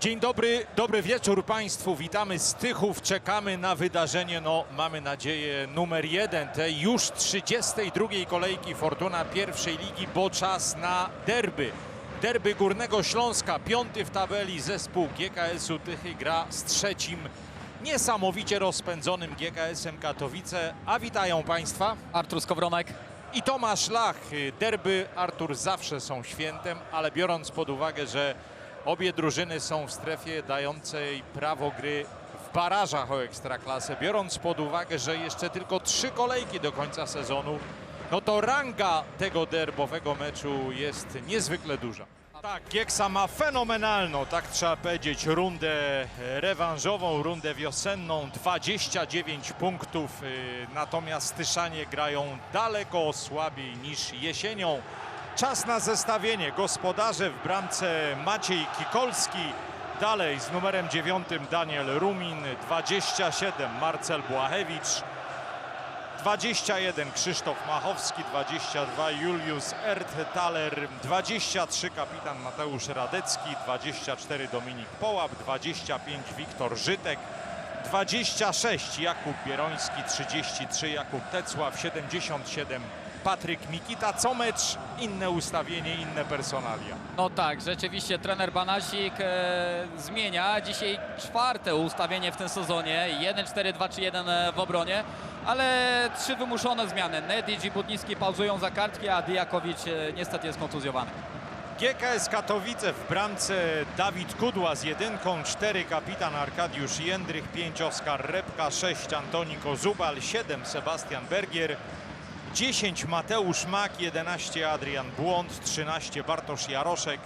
Dzień dobry, dobry wieczór Państwu. Witamy z Tychów. Czekamy na wydarzenie, no mamy nadzieję, numer jeden tej już 32 kolejki Fortuna pierwszej ligi, bo czas na derby. Derby Górnego Śląska, piąty w tabeli zespół GKS-u Tychy gra z trzecim niesamowicie rozpędzonym GKS-em Katowice. A witają Państwa Artur Skowronek. i Tomasz Lach. Derby Artur zawsze są świętem, ale biorąc pod uwagę, że obie drużyny są w strefie dającej prawo gry w barażach o Ekstraklasę, biorąc pod uwagę, że jeszcze tylko trzy kolejki do końca sezonu, no to ranga tego derbowego meczu jest niezwykle duża. Tak, Gieksa ma fenomenalną, tak trzeba powiedzieć, rundę rewanżową, rundę wiosenną, 29 punktów, y, natomiast Tyszanie grają daleko słabiej niż jesienią. Czas na zestawienie. Gospodarze w bramce Maciej Kikolski, dalej z numerem 9 Daniel Rumin, 27 Marcel Błachewicz, 21 Krzysztof Machowski, 22 Julius Erdtaler, 23 kapitan Mateusz Radecki, 24 Dominik Połap, 25 Wiktor Żytek, 26 Jakub Bieroński, 33 Jakub Tecław, 77 Patryk Mikita. Co mecz inne ustawienie, inne personalia. No tak, rzeczywiście trener Banasik e, zmienia. Dzisiaj czwarte ustawienie w tym sezonie. 1-4-2 czy 1 w obronie, ale trzy wymuszone zmiany. Nedic i Budnicki pauzują za kartki, a Dijakowicz e, niestety jest kontuzjowany. GKS Katowice w bramce Dawid Kudła z jedynką, 4 kapitan Arkadiusz Jędrych, 5 Oskar Repka, 6 Antoni Kozubal, 7 Sebastian Bergier, 10 Mateusz Mak, 11 Adrian Błąd, 13 Bartosz Jaroszek,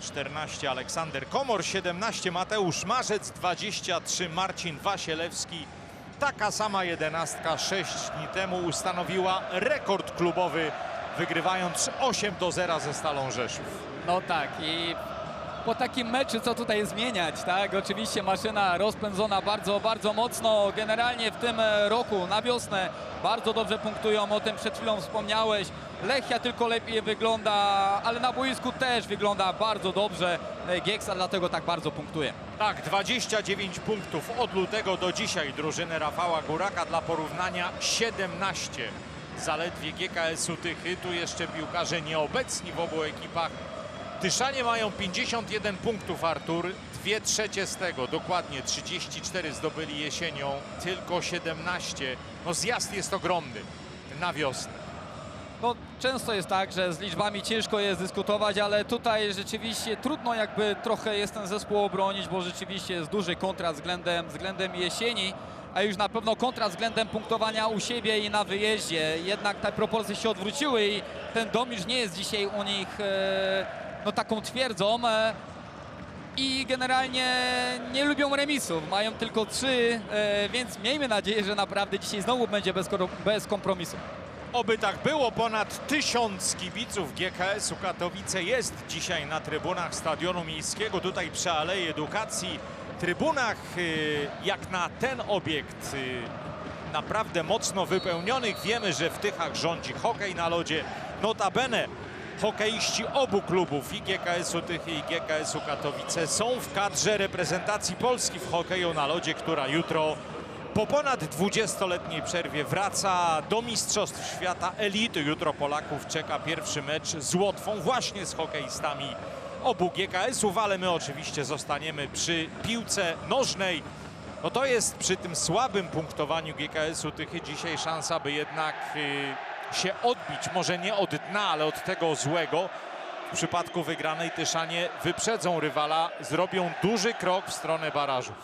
14 Aleksander Komor, 17 Mateusz Marzec, 23 Marcin Wasielewski. Taka sama jedenastka 6 dni temu ustanowiła rekord klubowy, wygrywając 8 do 0 ze Stalą Rzeszów. No tak i po takim meczu co tutaj zmieniać, tak? Oczywiście maszyna rozpędzona bardzo, bardzo mocno. Generalnie w tym e, roku na wiosnę bardzo dobrze punktują, o tym przed chwilą wspomniałeś. Lechia tylko lepiej wygląda, ale na boisku też wygląda bardzo dobrze. E, Gieksa dlatego tak bardzo punktuje. Tak, 29 punktów od lutego do dzisiaj drużyny Rafała Góraka dla porównania 17 zaledwie GKS-u Tychy. Tu jeszcze piłkarze nieobecni w obu ekipach. Tyszanie mają 51 punktów, Artur. Dwie trzecie z tego, dokładnie 34 zdobyli jesienią, tylko 17. No zjazd jest ogromny na wiosnę. No, często jest tak, że z liczbami ciężko jest dyskutować, ale tutaj rzeczywiście trudno jakby trochę jest ten zespół obronić, bo rzeczywiście jest duży kontrast względem, względem jesieni, a już na pewno kontrast względem punktowania u siebie i na wyjeździe. Jednak te proporcje się odwróciły i ten Domisz nie jest dzisiaj u nich e, no, taką twierdzą. E, i generalnie nie lubią remisów, mają tylko trzy, e, więc miejmy nadzieję, że naprawdę dzisiaj znowu będzie bez, bez kompromisu. Oby tak było, ponad tysiąc kibiców GKS-u Katowice jest dzisiaj na trybunach Stadionu Miejskiego, tutaj przy Alei Edukacji. Trybunach y, jak na ten obiekt y, naprawdę mocno wypełnionych. Wiemy, że w Tychach rządzi hokej na lodzie. Notabene hokeiści obu klubów i GKS-u Tychy i GKS-u Katowice są w kadrze reprezentacji Polski w hokeju na lodzie, która jutro po ponad 20-letniej przerwie wraca do Mistrzostw Świata Elity. Jutro Polaków czeka pierwszy mecz z Łotwą właśnie z hokeistami obu GKS-ów, ale my oczywiście zostaniemy przy piłce nożnej. No to jest przy tym słabym punktowaniu GKS-u Tychy dzisiaj szansa, by jednak y, się odbić, może nie od dna, ale od tego złego. W przypadku wygranej Tyszanie wyprzedzą rywala, zrobią duży krok w stronę barażów.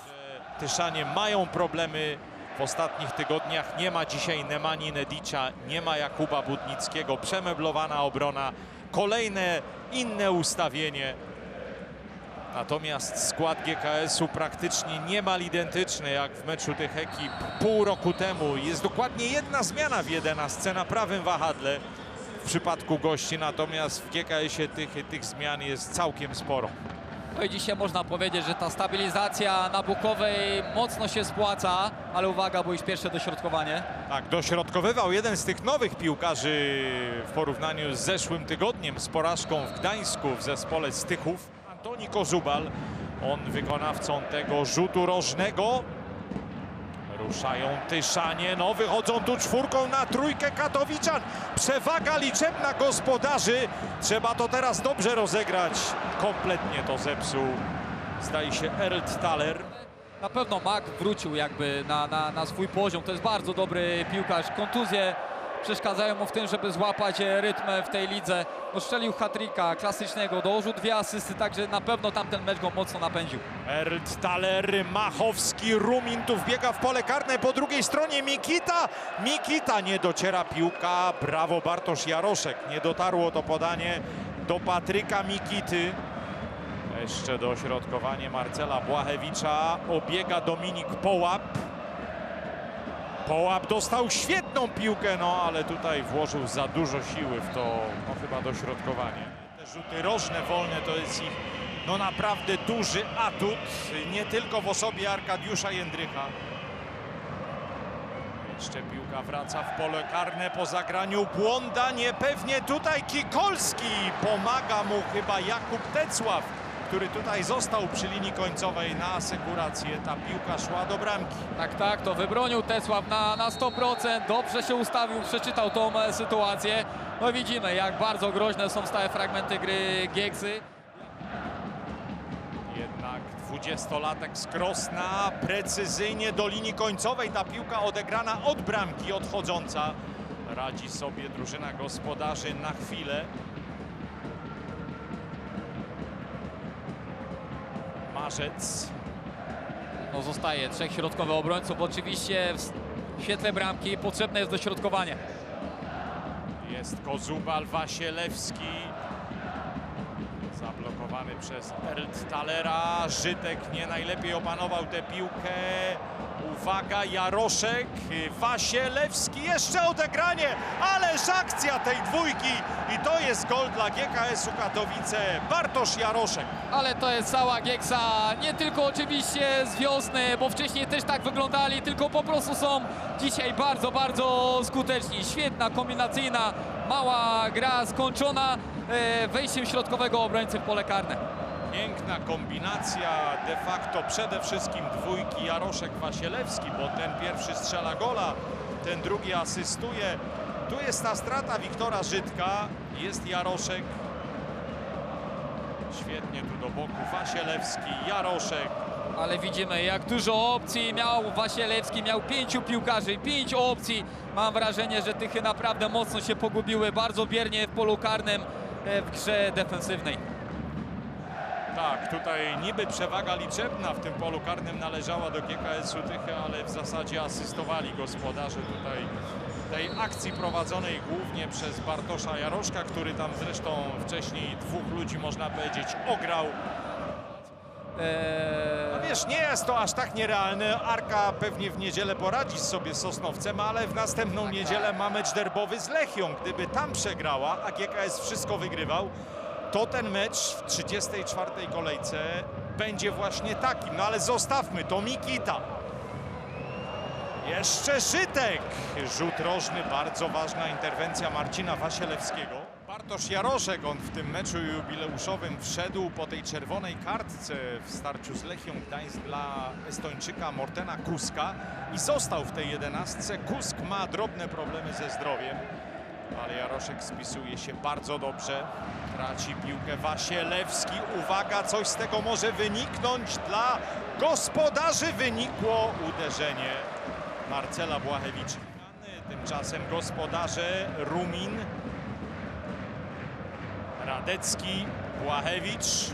Tyszanie mają problemy w ostatnich tygodniach. Nie ma dzisiaj Nemani Nedicza, nie ma Jakuba Budnickiego. Przemeblowana obrona, kolejne inne ustawienie. Natomiast skład GKS-u praktycznie niemal identyczny jak w meczu tych ekip pół roku temu. Jest dokładnie jedna zmiana w 11 na prawym wahadle w przypadku gości, natomiast w GKS-ie tych, tych zmian jest całkiem sporo. No i dzisiaj można powiedzieć, że ta stabilizacja na Bukowej mocno się spłaca, ale uwaga, bo już pierwsze dośrodkowanie. Tak, dośrodkowywał jeden z tych nowych piłkarzy w porównaniu z zeszłym tygodniem z porażką w Gdańsku w zespole Stychów. Antoni Kozubal On wykonawcą tego rzutu rożnego. Ruszają Tyszanie, no wychodzą tu czwórką na trójkę Katowiczan. Przewaga liczebna gospodarzy. Trzeba to teraz dobrze rozegrać. Kompletnie to zepsuł, zdaje się, Erd Thaler. Na pewno Mak wrócił jakby na, na, na swój poziom. To jest bardzo dobry piłkarz. Kontuzje przeszkadzają mu w tym, żeby złapać e, rytm w tej lidze. No, strzelił hat-tricka klasycznego, dołożył dwie asysty, także na pewno tamten mecz go mocno napędził. Erd Thaler, Machowski, Rumin tu wbiega w pole karne. Po drugiej stronie Mikita. Mikita nie dociera piłka. Brawo Bartosz Jaroszek. Nie dotarło to podanie do Patryka Mikity. Jeszcze dośrodkowanie Marcela Błachewicza. Obiega Dominik Połap. Połap dostał świetną piłkę, no ale tutaj włożył za dużo siły w to, no chyba dośrodkowanie. Te rzuty rożne, wolne to jest ich no naprawdę duży atut, nie tylko w osobie Arkadiusza Jędrycha. Jeszcze piłka wraca w pole karne po zagraniu błąda, niepewnie tutaj Kikolski, pomaga mu chyba Jakub Tecław, który tutaj został przy linii końcowej na asekurację, ta piłka szła do bramki. Tak, tak, to wybronił Tesław na, na 100%. Dobrze się ustawił, przeczytał tą e, sytuację. No widzimy, jak bardzo groźne są stałe fragmenty gry Gieksy. Jednak dwudziestolatek z Krosna precyzyjnie do linii końcowej. Ta piłka odegrana od bramki odchodząca. Radzi sobie drużyna gospodarzy na chwilę. Marzec. No zostaje trzech środkowych obrońców. Oczywiście w świetle bramki potrzebne jest dośrodkowanie. Jest Kozubal Wasielewski. Zablokowany przez Erd Talera. Żytek nie najlepiej opanował tę piłkę. Uwaga, Jaroszek, Wasielewski, jeszcze odegranie, ależ akcja tej dwójki i to jest gol dla GKS-u Katowice, Bartosz Jaroszek. Ale to jest cała Gieksa, nie tylko oczywiście z wiosny, bo wcześniej też tak wyglądali, tylko po prostu są dzisiaj bardzo, bardzo skuteczni. Świetna, kombinacyjna, mała gra skończona e, wejściem środkowego obrońcy w pole karne. Piękna kombinacja, de facto przede wszystkim dwójki Jaroszek-Wasielewski, bo ten pierwszy strzela gola, ten drugi asystuje. Tu jest ta strata Wiktora Żydka, jest Jaroszek. Świetnie tu do boku Wasielewski, Jaroszek. Ale widzimy, jak dużo opcji miał Wasielewski, miał pięciu piłkarzy, pięć opcji. Mam wrażenie, że Tychy naprawdę mocno się pogubiły, bardzo biernie w polu karnym e, w grze defensywnej. Tak, tutaj niby przewaga liczebna w tym polu karnym należała do GKS-u Tychy, ale w zasadzie asystowali gospodarze tutaj tej akcji prowadzonej głównie przez Bartosza Jaroszka, który tam zresztą wcześniej dwóch ludzi, można powiedzieć, ograł. No wiesz, nie jest to aż tak nierealne. Arka pewnie w niedzielę poradzi sobie z Sosnowcem, ale w następną Tak, niedzielę tak. ma mecz derbowy z Lechią. Gdyby tam przegrała, a GKS wszystko wygrywał, to ten mecz w 34. kolejce będzie właśnie takim. No ale zostawmy, to Mikita. Jeszcze Żytek. Rzut rożny, bardzo ważna interwencja Marcina Wasielewskiego. Bartosz Jaroszek, on w tym meczu jubileuszowym wszedł po tej czerwonej kartce w starciu z Lechią Gdańsk dla Estończyka Mortena Kuska i został w tej jedenastce. Kusk ma drobne problemy ze zdrowiem, ale Jaroszek spisuje się bardzo dobrze. Traci piłkę Wasielewski. Uwaga, coś z tego może wyniknąć dla gospodarzy. Wynikło uderzenie Marcela Błachewicza. Tymczasem gospodarze Rumin, Radecki, Błachewicz.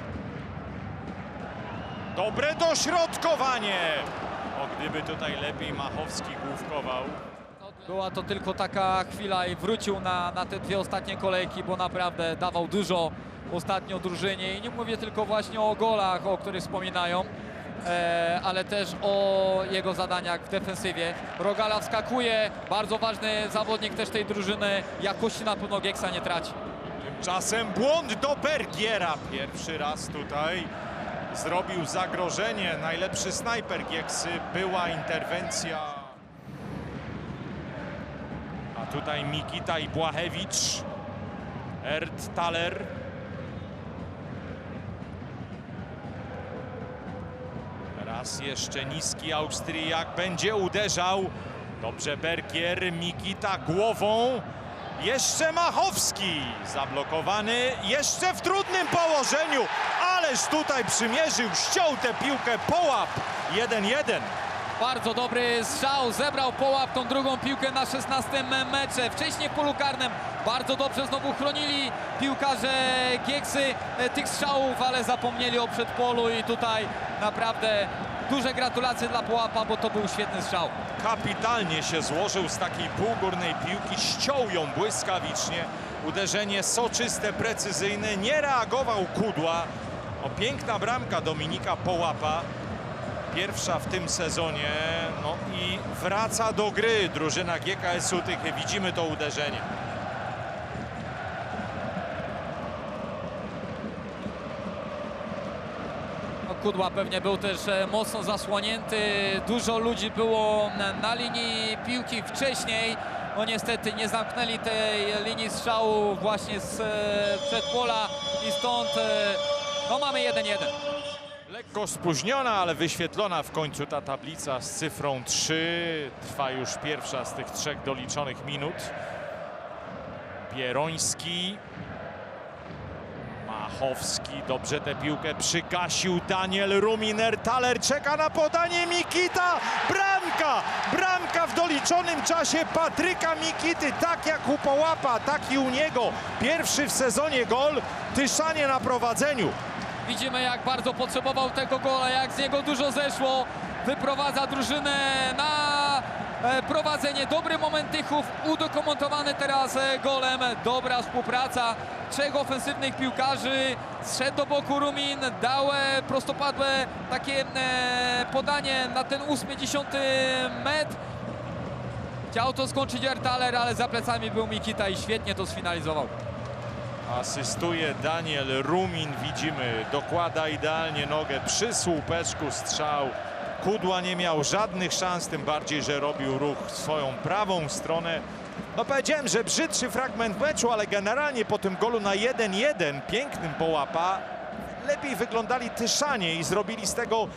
Dobre dośrodkowanie. O, gdyby tutaj lepiej Machowski główkował. Była to tylko taka chwila i wrócił na, na te dwie ostatnie kolejki, bo naprawdę dawał dużo ostatnio drużynie. I nie mówię tylko właśnie o golach, o których wspominają, e, ale też o jego zadaniach w defensywie. Rogala wskakuje, bardzo ważny zawodnik też tej drużyny. Jakości na pewno Gieksa nie traci. Tymczasem błąd do Bergiera. Pierwszy raz tutaj zrobił zagrożenie. Najlepszy snajper Gieksy. Była interwencja. Tutaj Mikita i Błachewicz. Erd Thaler. Raz jeszcze niski Austriak będzie uderzał. Dobrze Bergier, Mikita głową. Jeszcze Machowski zablokowany, jeszcze w trudnym położeniu, ależ tutaj przymierzył, ściął tę piłkę, połap 1-1. Bardzo dobry strzał, zebrał połap tą drugą piłkę na 16 mecze. Wcześniej w polu karnym bardzo dobrze znowu chronili piłkarze Gieksy e, tych strzałów, ale zapomnieli o przedpolu i tutaj naprawdę duże gratulacje dla Połapa, bo to był świetny strzał. Kapitalnie się złożył z takiej półgórnej piłki, ściął ją błyskawicznie. Uderzenie soczyste, precyzyjne, nie reagował Kudła. O, piękna bramka Dominika Połapa. Pierwsza w tym sezonie. No i wraca do gry drużyna GKS-u. Widzimy to uderzenie. No, Kudła pewnie był też e, mocno zasłonięty. Dużo ludzi było na, na linii piłki wcześniej. No niestety nie zamknęli tej linii strzału właśnie z e, przedpola i stąd e, no mamy 1-1. Lekko spóźniona, ale wyświetlona w końcu ta tablica z cyfrą 3. Trwa już pierwsza z tych trzech doliczonych minut. Bieroński. Machowski dobrze tę piłkę przygasił. Daniel Ruminer. Taler czeka na podanie Mikita. Bramka! Bramka w doliczonym czasie Patryka Mikity. Tak jak u Połapa, tak i u niego. Pierwszy w sezonie gol. Tyszanie na prowadzeniu. Widzimy jak bardzo potrzebował tego gola, jak z niego dużo zeszło. Wyprowadza drużynę na e, prowadzenie. Dobry moment Tychów, udokumentowany teraz e, golem. Dobra współpraca trzech ofensywnych piłkarzy. Zszedł do boku Rumin, dał e, prostopadłe takie podanie na ten ósmy, dziesiąty metr. Chciał to skończyć Ertaler, ale za plecami był Mikita i świetnie to sfinalizował. Asystuje Daniel Rumin, widzimy, dokłada idealnie nogę przy słupeczku strzał. Kudła nie miał żadnych szans, tym bardziej, że robił ruch swoją prawą stronę. No powiedziałem, że brzydszy fragment meczu, ale generalnie po tym golu na 1-1, pięknym połapa, lepiej wyglądali Tyszanie i zrobili z tego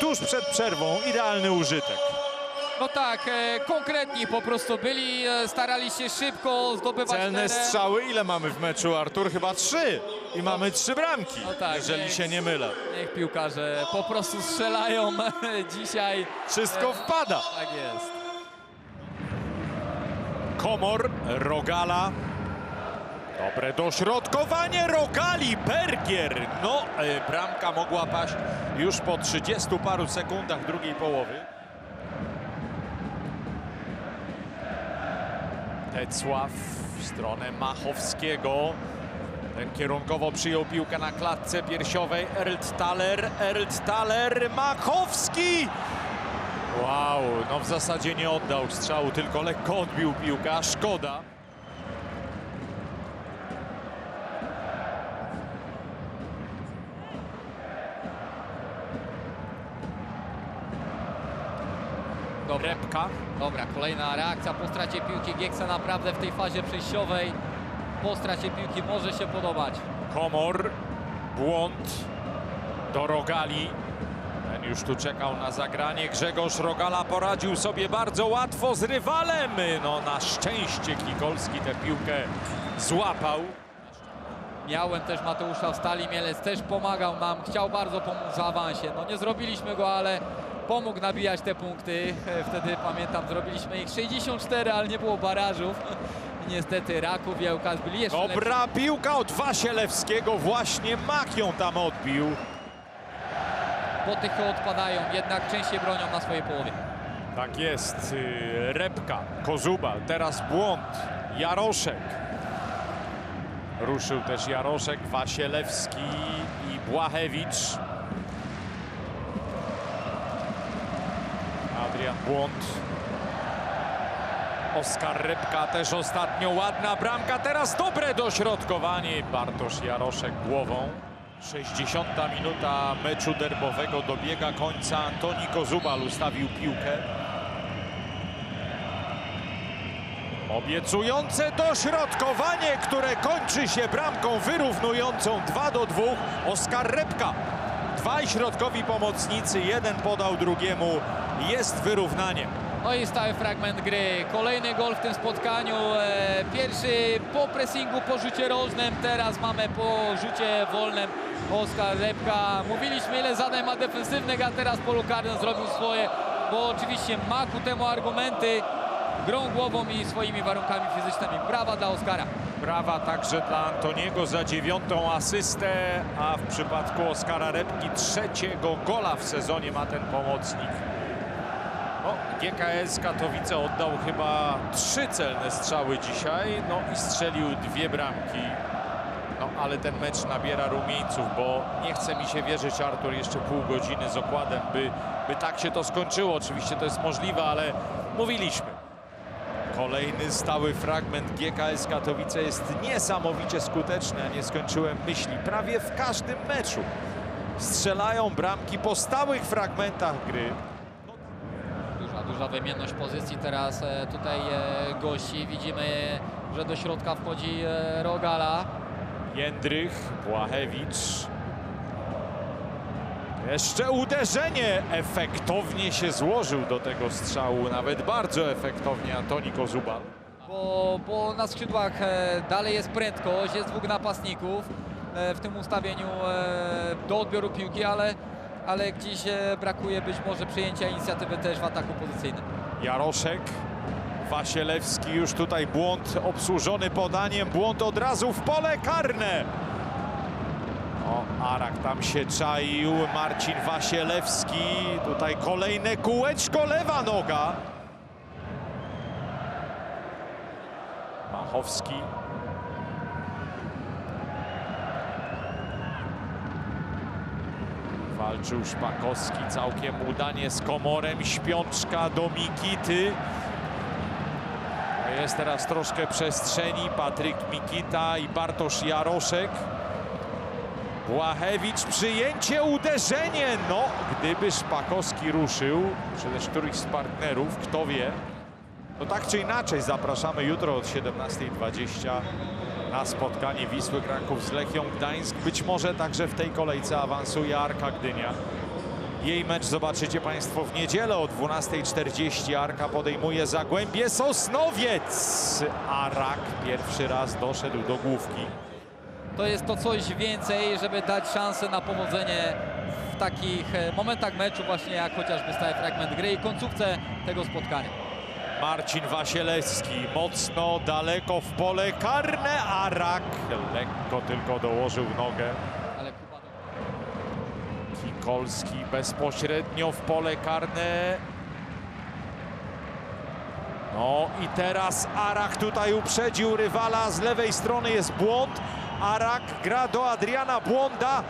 tuż przed przerwą idealny użytek. No tak, e, konkretni po prostu byli, e, starali się szybko zdobywać Celne teren. strzały, ile mamy w meczu, Artur? Chyba trzy. I mamy trzy bramki, No tak, jeżeli nie- się nie mylę. Niech piłkarze po prostu strzelają dzisiaj. Wszystko wpada. Tak jest. Komor, Rogala. Dobre dośrodkowanie Rogali, Bergier. No, e, bramka mogła paść już po 30 paru sekundach drugiej połowy. Tecław w stronę Machowskiego. Ten kierunkowo przyjął piłkę na klatce piersiowej. Erlt Thaler, Erlt Thaler, Machowski! Wow, no w zasadzie nie oddał strzału, tylko lekko odbił piłkę, szkoda. Dobra, Repka, dobra, kolejna reakcja po stracie piłki. Gieksa naprawdę w tej fazie przejściowej po stracie piłki może się podobać. Komor, błąd do Rogali. Ten już tu czekał na zagranie. Grzegorz Rogala poradził sobie bardzo łatwo z rywalem. No na szczęście Kikolski tę piłkę złapał. Miałem też Mateusza w stali, Mielec też pomagał nam, chciał bardzo pomóc w awansie. No nie zrobiliśmy go, ale pomógł nabijać te punkty. E, Wtedy pamiętam, zrobiliśmy ich 64, ale nie było barażów. Niestety Raków i Ełkas byli jeszcze lepsi. Dobra piłka od Wasielewskiego. Właśnie Mach ją tam odbił. Potychy odpadają, jednak częściej bronią na swojej połowie. Tak jest. y, Repka, Kozuba, teraz błąd. Jaroszek. Ruszył też Jaroszek, Wasielewski i Błachewicz. Adrian Błąd. Oskar Repka też ostatnio ładna bramka. Teraz dobre dośrodkowanie. Bartosz Jaroszek głową. 60 minuta meczu derbowego dobiega końca. Antoni Kozubal ustawił piłkę. Obiecujące dośrodkowanie, które kończy się bramką wyrównującą 2 do 2. Oskar Repka. Dwaj środkowi pomocnicy, jeden podał drugiemu. Jest wyrównanie. No i stały fragment gry. Kolejny gol w tym spotkaniu. E, Pierwszy po pressingu, po rzucie rożnym. Teraz mamy po rzucie wolnym Oskar Lepka. Mówiliśmy ile zadań ma defensywnych, a teraz polu karnym zrobił swoje, bo oczywiście ma ku temu argumenty. Grą głową i swoimi warunkami fizycznymi. Brawa dla Oskara. Brawa także dla Antoniego za dziewiątą asystę, a w przypadku Oskara Repki trzeciego gola w sezonie ma ten pomocnik. GKS Katowice oddał chyba trzy celne strzały dzisiaj, no i strzelił dwie bramki. No, ale ten mecz nabiera rumieńców, bo nie chce mi się wierzyć, Artur, jeszcze pół godziny z okładem, by, by tak się to skończyło. Oczywiście to jest możliwe, ale mówiliśmy. Kolejny stały fragment GKS Katowice jest niesamowicie skuteczny, a nie skończyłem myśli. Prawie w każdym meczu strzelają bramki po stałych fragmentach gry. Duża, wymienność pozycji teraz e, tutaj e, gości. Widzimy, że do środka wchodzi e, Rogala. Jędrych, Błachewicz. Jeszcze uderzenie efektownie się złożył do tego strzału, nawet bardzo efektownie Antoni Kozubal. Bo, bo na skrzydłach dalej jest prędkość, jest dwóch napastników w tym ustawieniu do odbioru piłki, ale, ale gdzieś e, brakuje być może przyjęcia inicjatywy też w ataku pozycyjnym. Jaroszek, Wasielewski już tutaj błąd obsłużony podaniem, błąd od razu w pole karne. O, Arak tam się czaił, Marcin Wasielewski, tutaj kolejne kółeczko, lewa noga. Machowski. Walczył Szpakowski, całkiem udanie z Komorem, śpiączka do Mikity. Jest teraz troszkę przestrzeni, Patryk Mikita i Bartosz Jaroszek. Błachewicz, przyjęcie, uderzenie. No, gdyby Szpakowski ruszył, czy też któryś z partnerów, kto wie. No tak czy inaczej zapraszamy jutro od 17.20 na spotkanie Wisły Kraków z Lechią Gdańsk. Być może także w tej kolejce awansuje Arka Gdynia. Jej mecz zobaczycie Państwo w niedzielę o 12.40. Arka podejmuje Zagłębie Sosnowiec. Arak pierwszy raz doszedł do główki. To jest to coś więcej, żeby dać szansę na powodzenie w takich e, momentach meczu właśnie jak chociażby stały fragment gry i końcówce tego spotkania. Marcin Wasielewski mocno daleko w pole karne. Arak lekko tylko dołożył nogę. Kikolski bezpośrednio w pole karne. No i teraz Arak tutaj uprzedził rywala. Z lewej strony jest błąd. Arak gra do Adriana Błąda.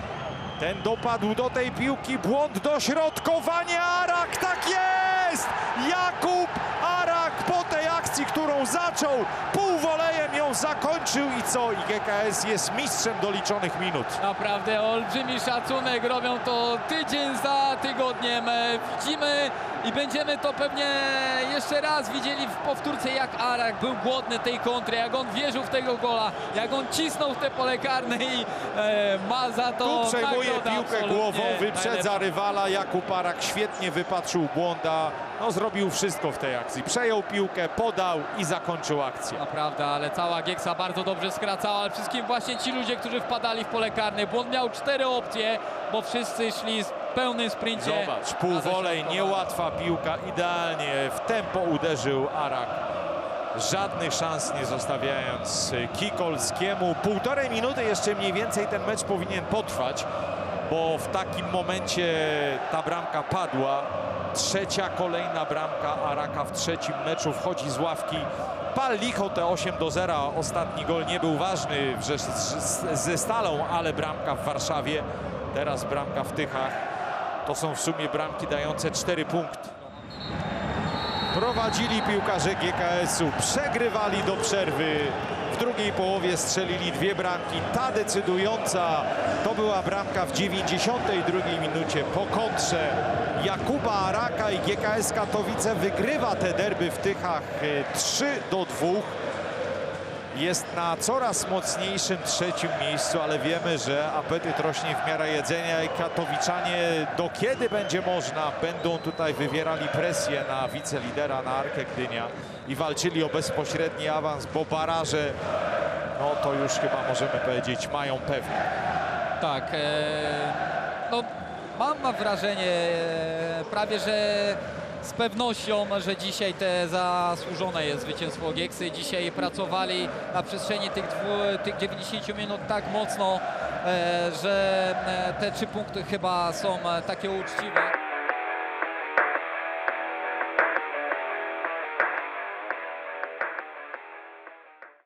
Ten dopadł do tej piłki. Błąd dośrodkowania. Arak tak jest! Jakub akcji, którą zaczął, półwolejem ją zakończył i co? I GKS jest mistrzem doliczonych minut. Naprawdę olbrzymi szacunek, robią to tydzień za tygodniem. Widzimy i będziemy to pewnie jeszcze raz widzieli w powtórce, jak Arak był głodny tej kontry, jak on wierzył w tego gola, jak on cisnął w te pole karne i e, ma za to Tu przejmuje nagrodę piłkę głową, wyprzedza rywala. Jakub Arak świetnie wypatrzył błąda. No zrobił wszystko w tej akcji. Przejął piłkę, podał i zakończył akcję. Naprawdę, ale cała Gieksa bardzo dobrze skracała, ale wszystkim właśnie ci ludzie, którzy wpadali w pole karne. Błąd miał cztery opcje, bo wszyscy szli w pełnym sprincie. Zobacz, półwolej, niełatwa piłka, idealnie w tempo uderzył Arak. Żadnych szans nie zostawiając Kikolskiemu. Półtorej minuty jeszcze mniej więcej ten mecz powinien potrwać, bo w takim momencie ta bramka padła. Trzecia kolejna bramka Araka w trzecim meczu wchodzi z ławki. Pal licho te 8 do 0. Ostatni gol nie był ważny ze Stalą, ale bramka w Warszawie. Teraz bramka w Tychach. To są w sumie bramki dające 4 punkty. Prowadzili piłkarze GKS-u, przegrywali do przerwy. W drugiej połowie strzelili dwie bramki. Ta decydująca to była bramka w 92 minucie po kontrze Jakuba Araka i GKS Katowice wygrywa te derby w Tychach y, 3 do 2. jest na coraz mocniejszym trzecim miejscu, ale wiemy, że apetyt rośnie w miarę jedzenia i katowiczanie do kiedy będzie można będą tutaj wywierali presję na wicelidera, na Arkę Gdynia i walczyli o bezpośredni awans, bo baraże, no to już chyba możemy powiedzieć, mają pewnie. Tak, e, no mam wrażenie e, prawie, że z pewnością, że dzisiaj te zasłużone jest zwycięstwo Gieksy. Dzisiaj pracowali na przestrzeni tych, dwu, tych 90 minut tak mocno, e, że e, te trzy punkty chyba są takie uczciwe.